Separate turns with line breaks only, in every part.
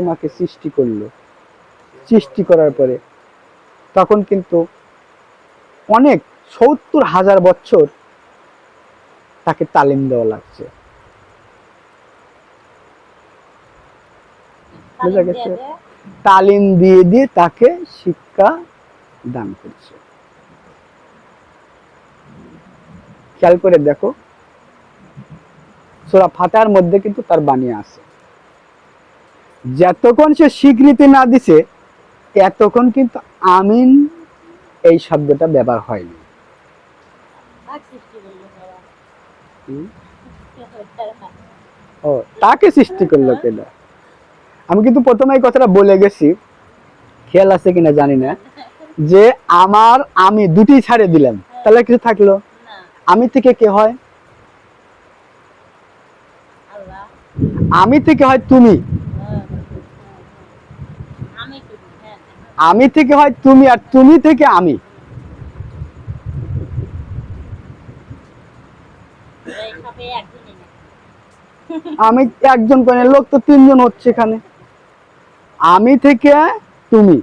মাকে সৃষ্টি করল। সৃষ্টি করার পরে তখন কিন্তু অনেক সত্তর হাজার বছর তাকে তালিম দেওয়া লাগছে। বোঝা গেছে? তালিম দিয়ে দিয়ে তাকে শিক্ষা দান করছে। খেয়াল করে দেখো সোরা ফাতার মধ্যে কিন্তু তার বাণী আছে। যতক্ষণ সে স্বীকৃতি না দিছে, এতক্ষণ কিন্তু আমিন এই শব্দটা ব্যবহার হয়নি। ও, তাকে সৃষ্টি করল কেনা? আমি কিন্তু প্রথমে এই কথাটা বলে গেছি, খেয়াল আছে কিনা জানি না, যে আমার আমি দুটি ছাড়ে দিলাম, তাহলে কিছু থাকল? আমি থেকে কে হয়? আমি থেকে হয় তুমি। আমি থেকে হয় তুমি আর তুমি থেকে আমি। আমি একজন করে লোক তো তিনজন হচ্ছে এখানে। আমি থেকে তুমি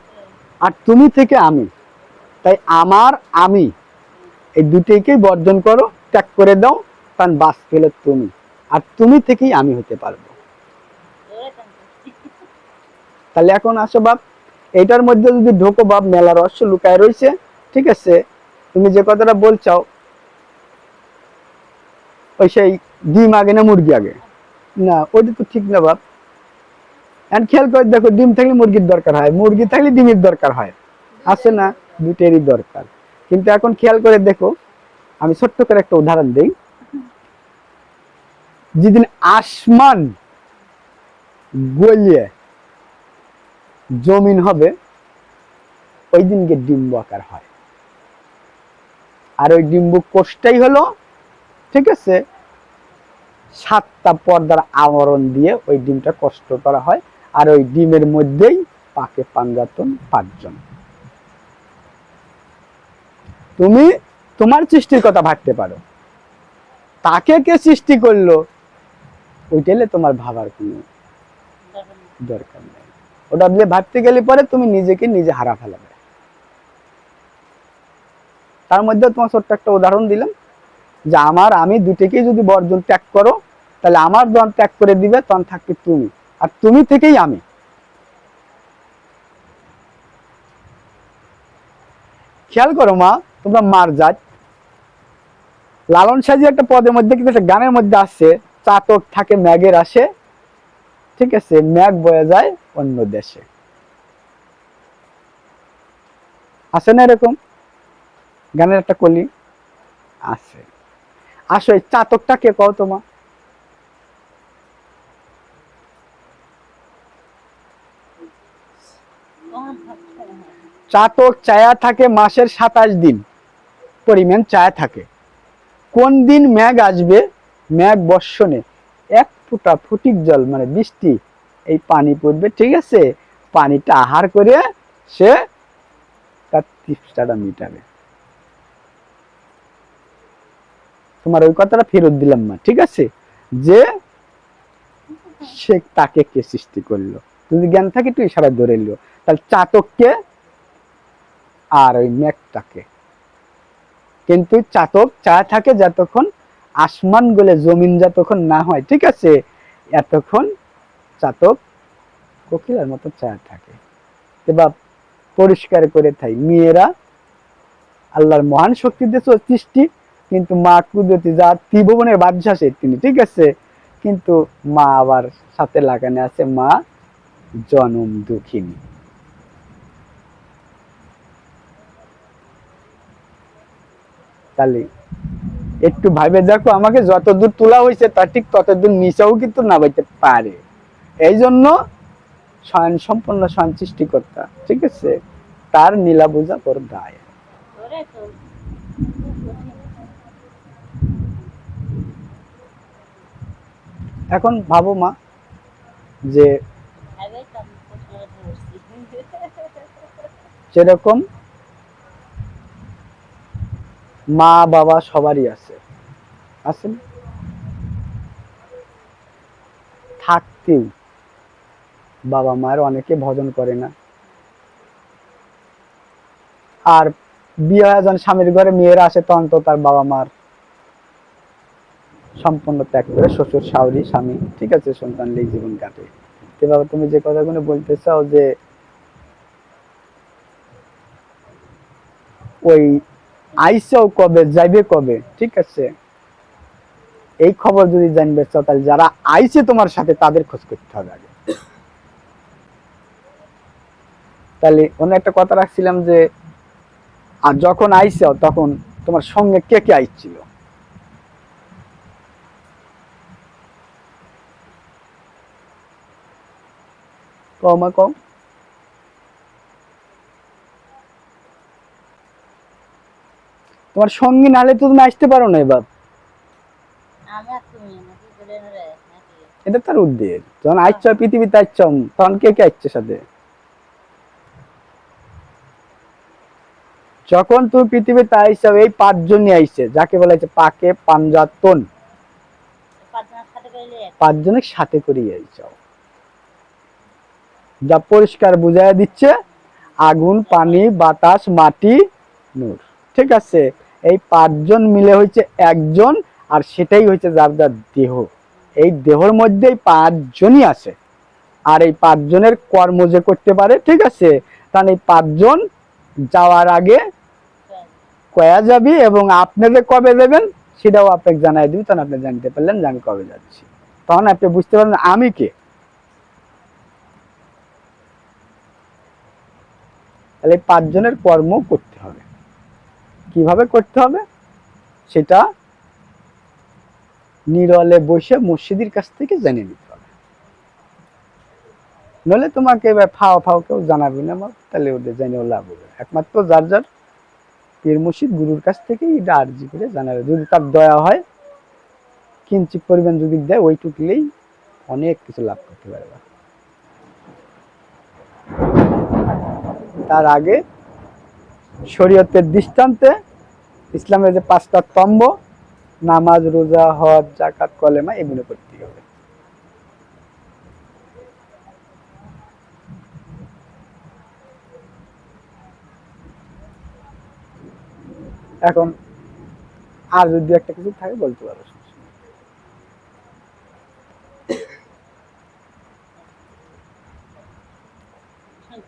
আর তুমি থেকে আমি। তাই আমার আমি, এই দুটিকেই বর্জন করো, ত্যাগ করে দাও, কারণ বাস পেলে তুমি আর তুমি থেকেই আমি হতে পারব। তাহলে এখন আসো বাপ। এটার মধ্যে যদি ঢোকো বাপ মেলা রহস্য লুকায় রয়েছে, ঠিক আছে? তুমি যে কথাটা বলছাও, ওই সেই ডিম আগে না মুরগি আগে? না ওটা তো ঠিক না বাপ। এখন খেয়াল করে দেখো, ডিম থাকলে মুরগির দরকার হয়, মুরগি থাকলে ডিমের দরকার হয়। আছে না? দুটেরই দরকার। কিন্তু এখন খেয়াল করে দেখো, আমি ছোট্ট করে একটা উদাহরণ দিই। যেদিন আসমান গলিয়ে জমিন হবে ওই দিনকে ডিম্ব আকার হয়। আর ওই ডিম্ব কোষটাই হলো ঠিক আছে সাতটা পর্দার আবরণ দিয়ে ওই ডিমটা কষ্ট করা হয় আর ওই ডিমের মধ্যেই পাকে পাঞ্জাতন পাঁচজন। তুমি তোমার সৃষ্টির কথা ভাবতে পারো। তাকে কে সৃষ্টি করল? ওইটাইলে তোমার ভাবার কোনো দরকার নেই। ওটা দিয়ে ভাবতে গেলে পরে তুমি নিজেকে নিজে হারা ফেলাবে। তার মধ্যে তোমার ছোট্ট একটা উদাহরণ দিলাম, যে আমার, আমি দুটিকেই যদি বর্জন ত্যাগ করো, তাহলে আমার যখন ত্যাগ করে দিবে, তখন থাকবে তুমি। আর তুমি থেকেই আমি। খেয়াল করো মা, তোমরা মার জাত। লালন সাজি একটা পদের মধ্যে, কিন্তু একটা গানের মধ্যে আসছে, চাতক থাকে, ম্যাগের আসে। ঠিক আছে, ম্যাগ বয়ে যায় অন্য দেশে। আছে না এরকম? গানের একটা কলি? আছে। আসো, এই চাতকটা কে কও তোমা? চাতক চায়া থাকে মাসের সাতাশ দিন। পরিমাণ চায়া থাকে। কোন দিন ম্যাগ আসবে? ম্যাগ বর্ষণে। ফুটা ফুটিক জল মানে বৃষ্টি, এই পানি পড়বে, ঠিক আছে? পানিটা আহার করে সে তার তৃষ্ণাটা মিটাবে। তোমার ওই কথাটা ফেরত দিলাম না, ঠিক আছে? যে সে তাকে কে সৃষ্টি করল? যদি জ্ঞান থাকে একটু ইশারা ধরে এলো তাহলে চাতককে আর ওই মেঘটাকে। কিন্তু চাতক চা থাকে যতক্ষণ আসমান গলে জমিন যতক্ষণ না হয়, ঠিক আছে? এতক্ষণ চাতক কোকিলার মতো চা থাকে। এবার পরিষ্কার করে থাই। মেয়েরা আল্লাহর মহান শক্তি দিয়ে সৃষ্টি, কিন্তু মা কুদরতি যা ত্রিভুবনের বাদশা সে তিনি, ঠিক আছে? কিন্তু মা আবার সাথে লাগানো আছে মা জনম দুঃখিনী। তাহলে একটু ভাবে দেখো আমাকে যতদূর তোলা হয়েছে তার ঠিক ততদূর নিচেও কিন্তু নামাইতে পারে। এই জন্য স্বয়ং সম্পন্ন স্বয়ং সৃষ্টিকর্তা ঠিক আছে? তার নীলা বোঝা ওর দায় এখন ভাবো মা যে যেরকম মা, বাবা সবারই আছে। আছে না? থাকতেও বাবা মায়ের অনেকে ভজন করে না। আর বিয়ে হয়ে যখন স্বামীর ঘরে মেয়েরা আসে, তখন তো তার বাবা মার সম্পূর্ণ ত্যাগ করে শ্বশুর শাওরি স্বামী, ঠিক আছে, সন্তান নিয়ে জীবন কাটে। বাবা তুমি যে কথাগুলো বলতে চাও যে ওই আইসাও কবে, যাইবে কবে? ঠিক আছে? এই খবর যদি জানবে, চাও তাহলে যারা আইছে তোমার সাথে, তাদের খোঁজ করতে হবে আগে। তাহলে অন্য একটা কথা রাখছিলাম যে, আর যখন আইসাও তখন তোমার সঙ্গে কে কে আইছিল? কমা কম তোমার সঙ্গী নালে তো তুমি আসতে পারো না এবার। এটা তার উদ্দেশ্য যখন আইচ্ছ পৃথিবীতে আইচ্ছ তখন কে কে আইচ্ছে সাথে? যখন তুমি পৃথিবীতে আইসাও এই পাঁচজনই আইছে যাকে বলা হচ্ছে পাকে পাঞ্জাতন
পাঁচজনের সাথে গেলে?
পাঁচজনের সাথে করিয়ে আইসাও যা পরিষ্কার বুঝাই দিচ্ছে আগুন পানি বাতাস মাটি নূর। ঠিক আছে। এই পাঁচজন মিলে হয়েছে একজন, আর সেটাই হচ্ছে যার যার দেহ। এই দেহর মধ্যেই পাঁচজনই আছে। আর এই পাঁচজনের কর্ম যে করতে পারে, ঠিক আছে? কারণ এই পাঁচজন যাওয়ার আগে কয়া যাবি এবং আপনি যে কবে দেবেন, সেটাও আপনাকে জানাই দিবি। তখন আপনি জানতে পারলেন যে আমি কবে যাচ্ছি। তখন আপনি বুঝতে পারবেন আমি কে। তাহলে পাঁচজনের কর্ম করতে কীভাবে করতে হবে? সেটা নিরলে বসে মসজিদের কাছ থেকে জেনে নিতে হবে। নলে তোমাকে এবার ফাও ফাও কেউ জানাবে না, আমার তাহলে ওদের জেনেও লাভ হবে একমাত্র যার যার পীর মুর্শিদ গুরুর কাছ থেকে এটা আর্জি করে জানাবে। যদি তার দয়া হয়, কিঞ্চিত পরিমাণ যদি দেয় ওইটুকুলেই অনেক কিছু লাভ করতে পারবে। তার আগে শরীয়তের দৃষ্টান্তে ইসলামের যে পাঁচটা স্তম্ভ নামাজ রোজা হজ জাকাত কলেমা এগুলো করতে হবে এখন আর যদি একটা কিছু থাকে বলতে পারো হুম।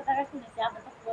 টাকা শুনেছি আমরা তো